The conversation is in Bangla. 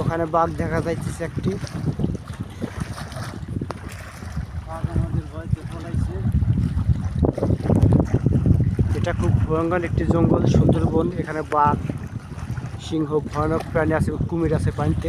ওখানে বাঘ দেখা যাইতেছে একটি। এটা খুব ভয়ঙ্কর একটি জঙ্গল সুন্দরবন। এখানে বাঘ সিংহ ভয়ানক প্রাণী আছে কুমির আছে পানিতে।